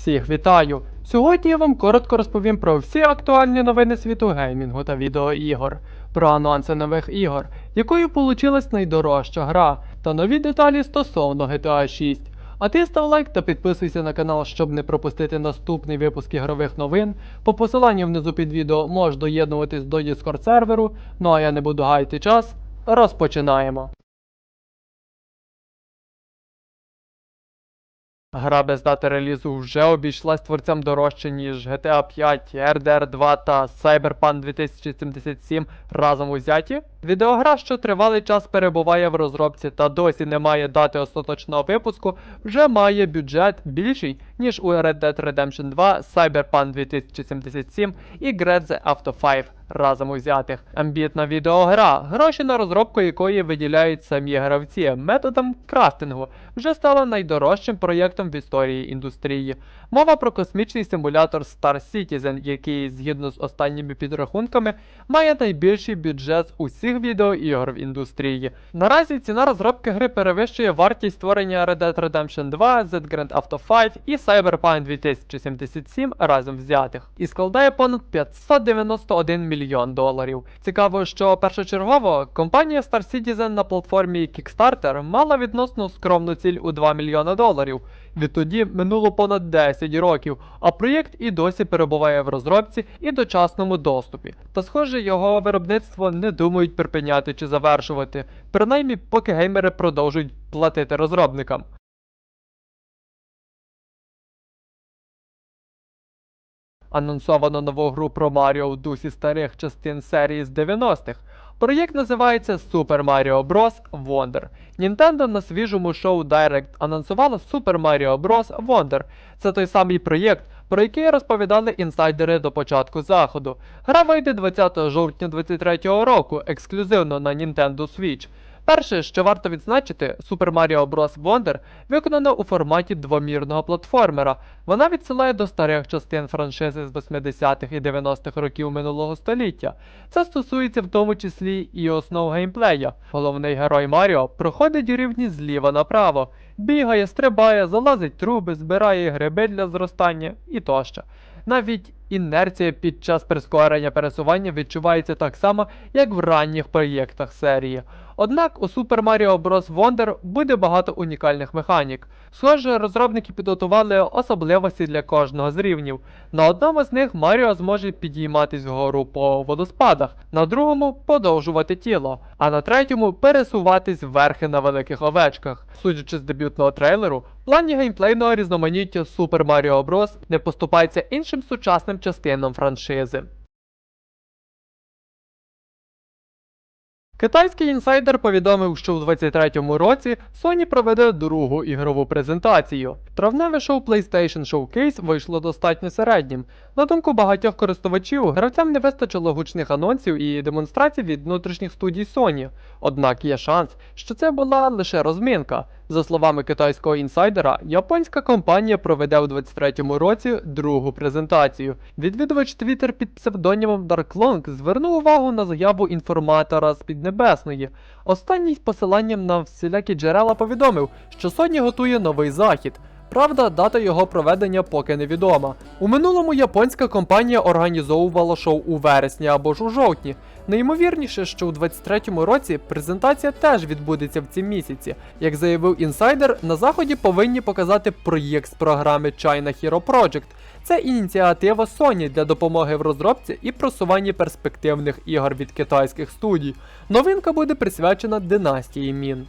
Всіх вітаю! Сьогодні я вам коротко розповім про всі актуальні новини світу геймінгу та відеоігор, про анонси нових ігор, якою получилась найдорожча гра, та нові деталі стосовно GTA 6. А ти став лайк та підписуйся на канал, щоб не пропустити наступний випуск ігрових новин. По посиланню внизу під відео можеш доєднуватись до Discord серверу. Ну а я не буду гаяти час. Розпочинаємо. Гра без дати релізу вже обійшлась творцям дорожче, ніж GTA 5, RDR 2 та Cyberpunk 2077 разом узяті. Відеогра, що тривалий час перебуває в розробці та досі не має дати остаточного випуску, вже має бюджет більший, ніж у Red Dead Redemption 2, Cyberpunk 2077 і Grand Theft Auto 5 разом узятих. Амбітна відеогра, гроші на розробку якої виділяють самі гравці методом крафтингу, вже стала найдорожчим проєктом в історії індустрії. Мова про космічний симулятор Star Citizen, який, згідно з останніми підрахунками, має найбільший бюджет з усіх відеоігор в індустрії. Наразі ціна розробки гри перевищує вартість створення Red Dead Redemption 2, The Grand Auto 5 і Cyberpunk 2077 разом взятих, і складає понад 591 мільйон доларів. Цікаво, що першочергово компанія Star Citizen на платформі Kickstarter мала відносно скромну ціль у 2 мільйони доларів. Відтоді минуло понад 10 років, а проєкт і досі перебуває в розробці і дочасному доступі. Та схоже, його виробництво не думають припиняти чи завершувати, принаймні поки геймери продовжують платити розробникам. Анонсовано нову гру про Маріо в дусі старих частин серії з 90-х. Проєкт називається Super Mario Bros. Wonder. Nintendo на свіжому шоу Direct анонсувала Super Mario Bros. Wonder. Це той самий проєкт, про який розповідали інсайдери до початку заходу. Гра вийде 20 жовтня 2023 року, ексклюзивно на Nintendo Switch. Перше, що варто відзначити, Super Mario Bros. Wonder виконана у форматі двомірного платформера. Вона відсилає до старих частин франшизи з 80-х і 90-х років минулого століття. Це стосується в тому числі і основ геймплея. Головний герой Маріо проходить рівні зліва направо, бігає, стрибає, залазить труби, збирає гриби для зростання і тощо. Навіть інерція під час прискорення пересування відчувається так само, як в ранніх проєктах серії. Однак у Super Mario Bros. Wonder буде багато унікальних механік. Схоже, розробники підготували особливості для кожного з рівнів. На одному з них Маріо зможе підійматись вгору по водоспадах, на другому подовжувати тіло, а на третьому пересуватись вверхи на великих овечках. Судячи з дебютного трейлеру, плані геймплейного різноманіття Super Mario Bros. не поступається іншим сучасним частинам франшизи. Китайський інсайдер повідомив, що у 2023 році Sony проведе другу ігрову презентацію. Травневе шоу PlayStation Showcase вийшло достатньо середнім. На думку багатьох користувачів, гравцям не вистачило гучних анонсів і демонстрацій від внутрішніх студій Sony. Однак є шанс, що це була лише розминка. За словами китайського інсайдера, японська компанія проведе у 2023 році другу презентацію. Відвідувач Twitter під псевдонімом DarkLong звернув увагу на заяву інформатора з Піднебесної. Останній з посиланням на всілякі джерела повідомив, що Sony готує новий захід. Правда, дата його проведення поки невідома. У минулому японська компанія організовувала шоу у вересні або ж у жовтні. Найімовірніше, що у 23-му році презентація теж відбудеться в ці місяці. Як заявив інсайдер, на заході повинні показати проєкт з програми China Hero Project. Це ініціатива Sony для допомоги в розробці і просуванні перспективних ігор від китайських студій. Новинка буде присвячена династії Мін.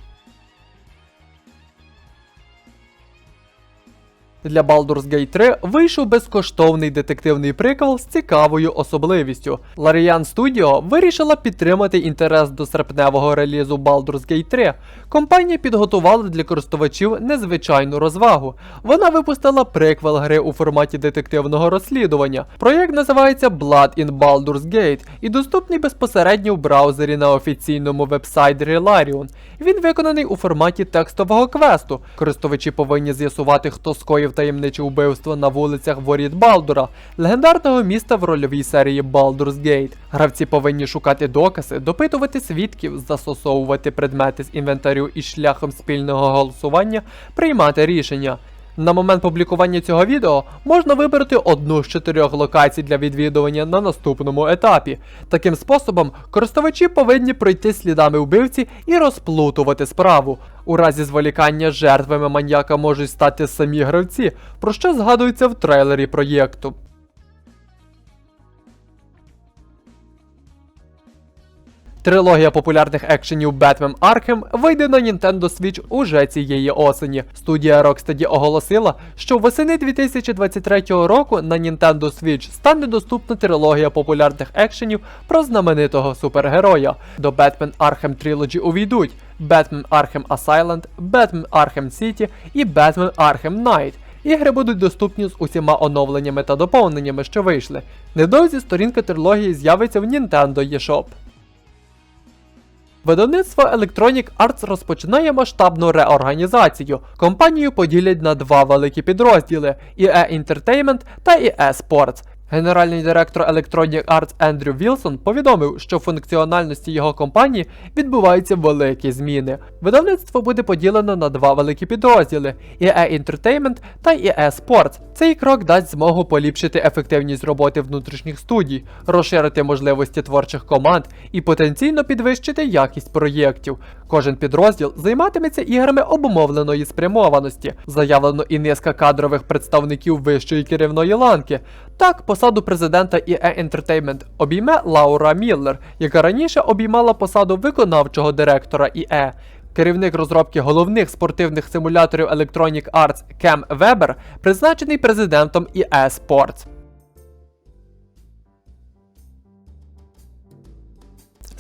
Для Baldur's Gate 3 вийшов безкоштовний детективний приквел з цікавою особливістю. Larian Studio вирішила підтримати інтерес до серпневого релізу Baldur's Gate 3. Компанія підготувала для користувачів незвичайну розвагу. Вона випустила приквел гри у форматі детективного розслідування. Проєкт називається Blood in Baldur's Gate і доступний безпосередньо в браузері на офіційному вебсайті Relarion. Він виконаний у форматі текстового квесту. Користувачі повинні з'ясувати, хто скоїв таємниче вбивство на вулицях Воріт Балдура, легендарного міста в рольовій серії Baldur's Gate. Гравці повинні шукати докази, допитувати свідків, застосовувати предмети з інвентарю і шляхом спільного голосування приймати рішення. На момент публікування цього відео можна вибрати одну з чотирьох локацій для відвідування на наступному етапі. Таким способом користувачі повинні пройти слідами вбивці і розплутувати справу. У разі зволікання жертвами маньяка можуть стати самі гравці, про що згадується в трейлері проєкту. Трилогія популярних екшенів Batman Arkham вийде на Nintendo Switch уже цієї осені. Студія Rocksteady оголосила, що восени 2023 року на Nintendo Switch стане доступна трилогія популярних екшенів про знаменитого супергероя. До Batman Arkham Trilogy увійдуть Batman Arkham Asylum, Batman Arkham City і Batman Arkham Knight. Ігри будуть доступні з усіма оновленнями та доповненнями, що вийшли. Невдовзі сторінка трилогії з'явиться в Nintendo eShop. Видавництво Electronic Arts розпочинає масштабну реорганізацію. Компанію поділять на два великі підрозділи: EA Entertainment та EA Sports. Генеральний директор Electronic Arts Ендрю Вілсон повідомив, що в функціональності його компанії відбуваються великі зміни. Видавництво буде поділено на два великі підрозділи: EA Entertainment та EA Sports. Цей крок дасть змогу поліпшити ефективність роботи внутрішніх студій, розширити можливості творчих команд і потенційно підвищити якість проєктів. Кожен підрозділ займатиметься іграми обумовленої спрямованості. Заявлено і низка кадрових представників вищої керівної ланки. Так, посаду президента EA Entertainment обійме Лаура Міллер, яка раніше обіймала посаду виконавчого директора EA. Керівник розробки головних спортивних симуляторів Electronic Arts Кем Вебер призначений президентом EA Sports.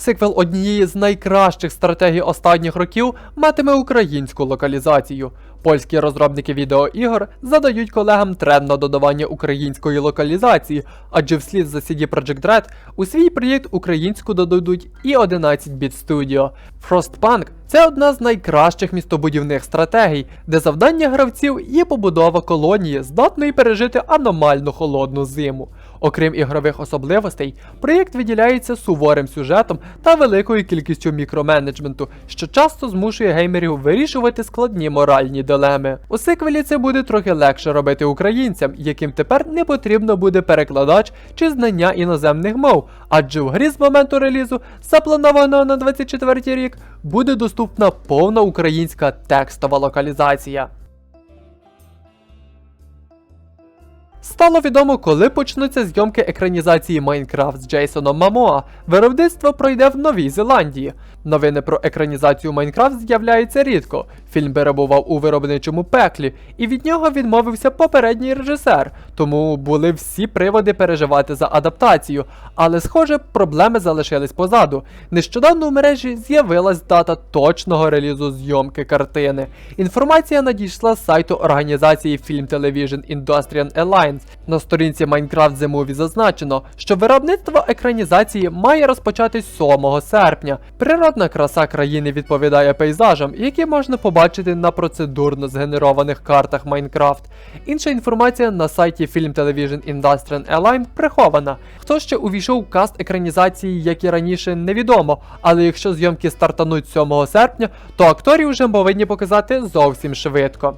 Сиквел однієї з найкращих стратегій останніх років матиме українську локалізацію. Польські розробники відеоігор задають колегам тренд на додавання української локалізації, адже вслід за CD Projekt Red у свій проєкт українську додадуть і 11-біт Studio. Frostpunk це одна з найкращих містобудівних стратегій, де завдання гравців є побудова колонії, здатної пережити аномально холодну зиму. Окрім ігрових особливостей, проєкт виділяється суворим сюжетом та великою кількістю мікроменеджменту, що часто змушує геймерів вирішувати складні моральні дилеми. У сиквелі це буде трохи легше робити українцям, яким тепер не потрібно буде перекладач чи знання іноземних мов, адже в грі з моменту релізу, запланованого на 24 рік, буде доступна повна українська текстова локалізація. Стало відомо, коли почнуться зйомки екранізації Майнкрафт з Джейсоном Мамоа. Виробництво пройде в Новій Зеландії. Новини про екранізацію Майнкрафт з'являються рідко. Фільм перебував у виробничому пеклі, і від нього відмовився попередній режисер, тому були всі приводи переживати за адаптацію. Але, схоже, проблеми залишились позаду. Нещодавно в мережі з'явилась дата точного релізу зйомки картини. Інформація надійшла з сайту організації Film Television Industrial Alliance. На сторінці Minecraft The Movie зазначено, що виробництво екранізації має розпочатись 7 серпня. Природна краса країни відповідає пейзажам, які можна побачити на процедурно згенерованих картах Майнкрафт. Інша інформація на сайті Film Television Industrial Align прихована. Хто ще увійшов в каст екранізації, як і раніше, невідомо, але якщо зйомки стартануть 7 серпня, то акторів вже повинні показати зовсім швидко.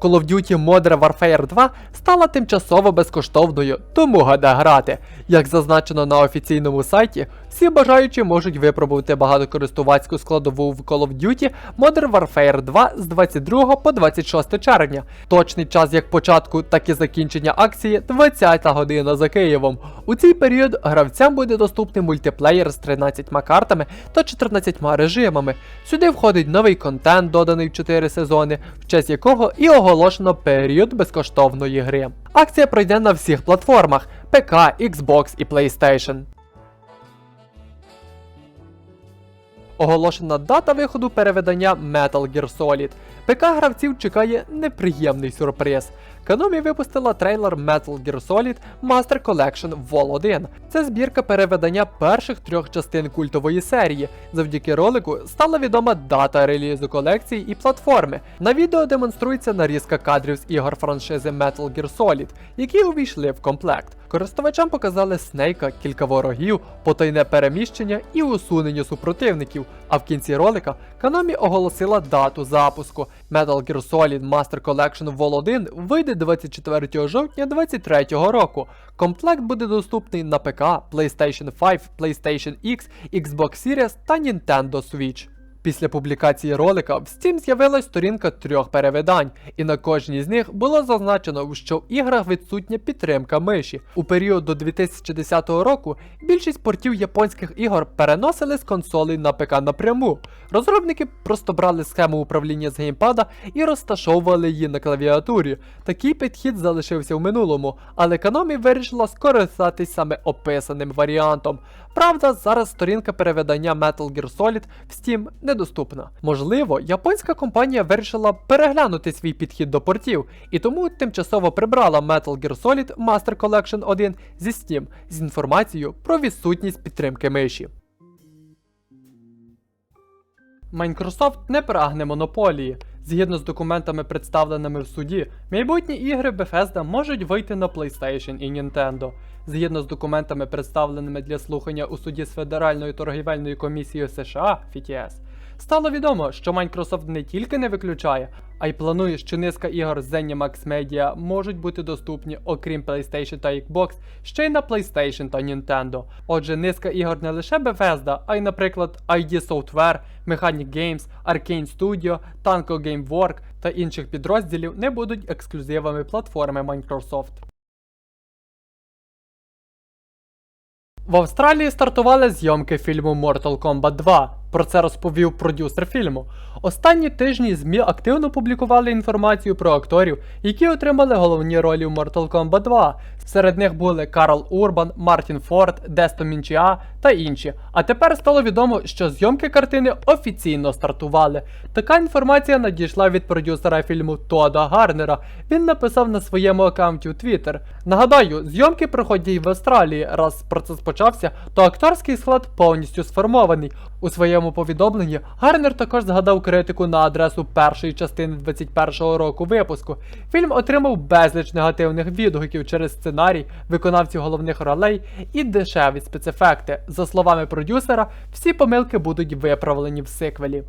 Call of Duty Modern Warfare 2 стала тимчасово безкоштовною, тому гада грати. Як зазначено на офіційному сайті, всі бажаючі можуть випробувати багатокористувацьку складову в Call of Duty Modern Warfare 2 з 22 по 26 червня. Точний час як початку, так і закінчення акції 20 година за Києвом. У цей період гравцям буде доступний мультиплеєр з 13 картами та 14 режимами. Сюди входить новий контент, доданий в 4 сезони, в честь якого і оголошено період безкоштовної гри. Акція пройде на всіх платформах ПК, Xbox і PlayStation. Оголошена дата виходу переведення Metal Gear Solid. ПК гравців чекає неприємний сюрприз. Konami випустила трейлер Metal Gear Solid Master Collection Vol 1. Це збірка переведення перших трьох частин культової серії. Завдяки ролику стала відома дата релізу колекції і платформи. На відео демонструється нарізка кадрів з ігор франшизи Metal Gear Solid, які увійшли в комплект. Користувачам показали Снейка, кілька ворогів, потайне переміщення і усунення супротивників. А в кінці ролика Konami оголосила дату запуску. Metal Gear Solid Master Collection Vol 1 вийде 24 жовтня 2023 року. Комплект буде доступний на ПК, PlayStation 5, PlayStation X, Xbox Series та Nintendo Switch. Після публікації ролика в Steam з'явилась сторінка трьох перевидань, і на кожній з них було зазначено, що в іграх відсутня підтримка миші. У період до 2010 року більшість портів японських ігор переносили з консолей на ПК напряму. Розробники просто брали схему управління з геймпада і розташовували її на клавіатурі. Такий підхід залишився в минулому, але Konami вирішила скористатись саме описаним варіантом. Правда, зараз сторінка переведення Metal Gear Solid в Steam недоступна. Можливо, японська компанія вирішила переглянути свій підхід до портів, і тому тимчасово прибрала Metal Gear Solid Master Collection 1 зі Steam з інформацією про відсутність підтримки миші. Microsoft не прагне монополії. Згідно з документами, представленими в суді, майбутні ігри Bethesda можуть вийти на PlayStation і Nintendo. Згідно з документами, представленими для слухання у суді з Федеральною торгівельною комісією США FTS, стало відомо, що Microsoft не тільки не виключає, а й планує, що низка ігор з ZeniMax Media можуть бути доступні, окрім PlayStation та Xbox, ще й на PlayStation та Nintendo. Отже, низка ігор не лише Bethesda, а й, наприклад, ID Software, Mechanic Games, Arcane Studio, Tanko Gamework та інших підрозділів не будуть ексклюзивами платформи Microsoft. В Австралії стартували зйомки фільму Mortal Kombat 2. Про це розповів продюсер фільму. Останні тижні ЗМІ активно публікували інформацію про акторів, які отримали головні ролі в Mortal Kombat 2. Серед них були Карл Урбан, Мартін Форд, Десто Мінчіа та інші. А тепер стало відомо, що зйомки картини офіційно стартували. Така інформація надійшла від продюсера фільму Тода Гарнера. Він написав на своєму аккаунті у Twitter. Нагадаю, зйомки проходять в Австралії. Раз процес почався, то акторський склад повністю сформований. У своєму повідомленні Гарнер також згадав критику на адресу першої частини 21-го року випуску. Фільм отримав безліч негативних відгуків через сценарій, виконавців головних ролей і дешеві спецефекти. За словами продюсера, всі помилки будуть виправлені в сиквелі.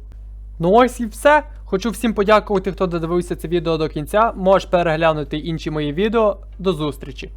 Ну ось і все. Хочу всім подякувати, хто додивився це відео до кінця. Можеш переглянути інші мої відео. До зустрічі!